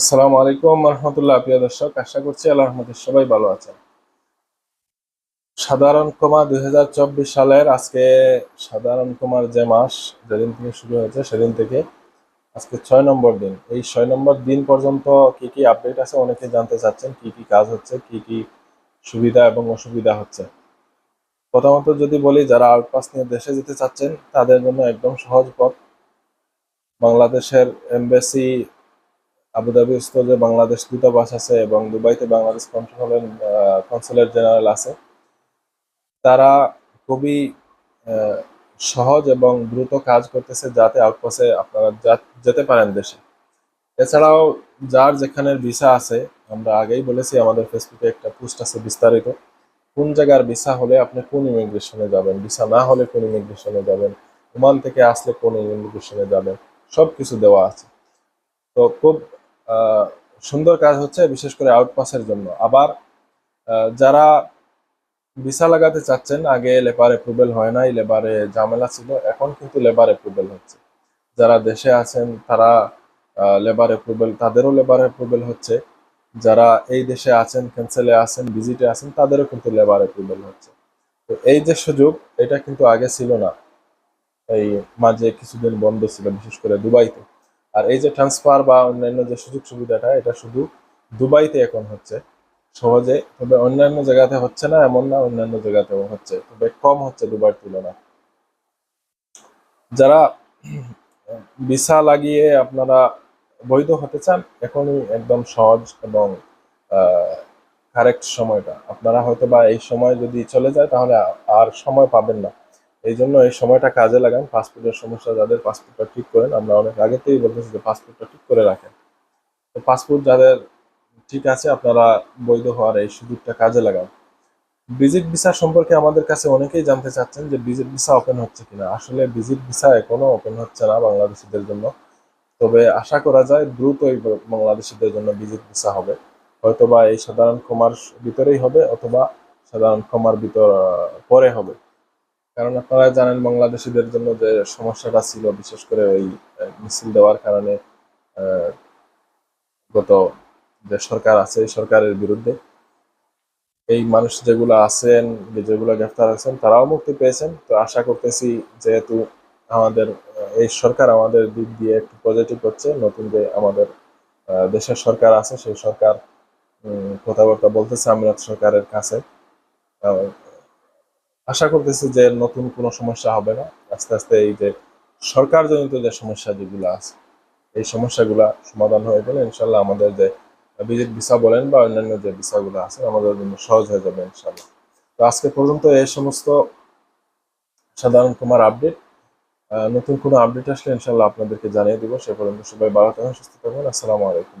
আসসালামু আলাইকুম রহমতুল্লাহ, প্রিয় দর্শক। আশা করছি আল্লাহ রহমতে সবাই ভালো আছেন। সাধারণ কমা দুই সালের আজকে সাধারণ কমার যে মাস, যেদিন থেকে শুরু হয়েছে, সেদিন থেকে আজকে ছয় নম্বর দিন। এই ছয় নম্বর দিন পর্যন্ত কি কি আপডেট আছে অনেকে জানতে চাচ্ছেন, কি কি কাজ হচ্ছে, কি কি সুবিধা এবং অসুবিধা হচ্ছে। প্রথমত যদি বলি, যারা আউটপাস নিয়ে দেশে যেতে চাচ্ছেন, তাদের জন্য একদম সহজ পথ। বাংলাদেশের এমবেসি আবুধাবিস্থ যে বাংলাদেশ দূতাবাস আছে এবং দুবাইতে বাংলাদেশ কনসুলেট কনসুলেট জেনারেল আছে, তারা খুবই সহজ এবং দ্রুত কাজ করতেছে যাতে আউটপাসে আপনারা যেতে পারেন দেশে। এছাড়াও যার যেখানে ভিসা আছে, আমরা আগেই বলেছি আমাদের ফেসবুকে একটা পোস্ট আছে বিস্তারিত। কোন জায়গার ভিসা হলে আপনি কোন ইমিগ্রেশনে যাবেন? ভিসা না হলে কোন ইমিগ্রেশনে যাবেন? ওমান থেকে আসলে কোন ইমিগ্রেশনে যাবেন? সব কিছু দেওয়া আছে। তো খুব সুন্দর কাজ হচ্ছে, বিশেষ করে আউটপাসের জন্য। আবার যারা ভিসা লাগাতে চাচ্ছেন, আগে লেবার অ্যাপ্রুভেল হয় নাই লেবারে ঝামেলা ছিল, এখন কিন্তু লেবার অ্যাপ্রুভেল হচ্ছে। যারা দেশে আছেন, তারা লেবার অ্যাপ্রুভেল তাদেরও লেবার অ্যাপ্রুভেল হচ্ছে। যারা এই দেশে আছেন ক্যান্সেলে আছেন ভিজিটে আছেন, তাদেরও কিন্তু লেবার অ্যাপ্রুভেল হচ্ছে। তো এই যে সুযোগ, এটা কিন্তু আগে ছিল না। এই মাঝে কিছুদিন বন্ধ ছিল, বিশেষ করে দুবাইতে। আর এই যে ট্রান্সফার বা অন্যান্য যে সুযোগ সুবিধাটা, এটা শুধু দুবাইতে এখন হচ্ছে। সহজে, তবে অন্যান্য জায়গাতে হচ্ছে না, এমন না অন্যান্য জায়গাতেও হচ্ছে। তবে কম হচ্ছে দুবাইয়ের তুলনায়। যারা ভিসা লাগিয়ে আপনারা বৈধ হতে চান, এখনই একদম সহজ এবং কারেক্ট সময়টা। আপনারা হয়তো বা এই সময় যদি চলে যায়, তাহলে আর সময় পাবেন না। এই জন্য এই সময়টা কাজে লাগান। পাসপোর্টের সমস্যা যাদের পাসপোর্টটা ঠিক করেন, আমরা অনেক আগে থেকেই বলতেছি যে পাসপোর্টটা ঠিক করে রাখেন। তো পাসপোর্ট যাদের ঠিক আছে, আপনারা বৈধ হওয়ার এই সুযোগটা কাজে লাগান। ভিজিট ভিসা সম্পর্কে আমাদের কাছে অনেকেই জানতে চাচ্ছেন যে ভিজিট ভিসা ওপেন হচ্ছে কিনা। আসলে ভিজিট ভিসা এখনও ওপেন হচ্ছে না বাংলাদেশিদের জন্য। তবে আশা করা যায় দ্রুতই বাংলাদেশিদের জন্য ভিজিট ভিসা হবে। হয়তোবা এই সাধারণ ক্ষমার ভিতরেই হবে, অথবা সাধারণ ক্ষমার ভিতর পরে হবে। কারণ আপনারা জানেন বাংলাদেশিদের জন্য যে সমস্যাটা ছিল, বিশেষ করে ওই মিছিল দেওয়ার কারণে গত যে সরকার আছে, এই সরকারের বিরুদ্ধে এই মানুষ যেগুলো আছেন যেগুলো গ্রেফতার আছেন, তারাও মুক্তি পেয়েছেন। তো আশা করতেছি যেহেতু আমাদের এই সরকার আমাদের দিক দিয়ে একটু পজিটিভ হচ্ছে নতুন যে আমাদের দেশের সরকার আছে, সেই সরকার কথাবার্তা বলতেছে আমিরাত সরকারের কাছে। আশা করতেছি যে নতুন কোনো সমস্যা হবে না। আস্তে আস্তে এই যে সরকারজনিত যে সমস্যা যেগুলো আছে, এই সমস্যাগুলা সমাধান হয়ে গেলে ইনশাল্লাহ আমাদের যে ভিজিট ভিসা বলেন বা অন্যান্য যে ভিসাগুলো আছে, আমাদের জন্য সহজ হয়ে যাবে ইনশাল্লাহ তো আজকে পর্যন্ত এই সমস্ত সাধারণ কুমার আপডেট নতুন কোনো আপডেট আসলে ইনশাল্লাহ আপনাদেরকে জানিয়ে দিব। সে পর্যন্ত সবাই ভালো থাকুন, সুস্থ থাকুন। আসসালামু আলাইকুম।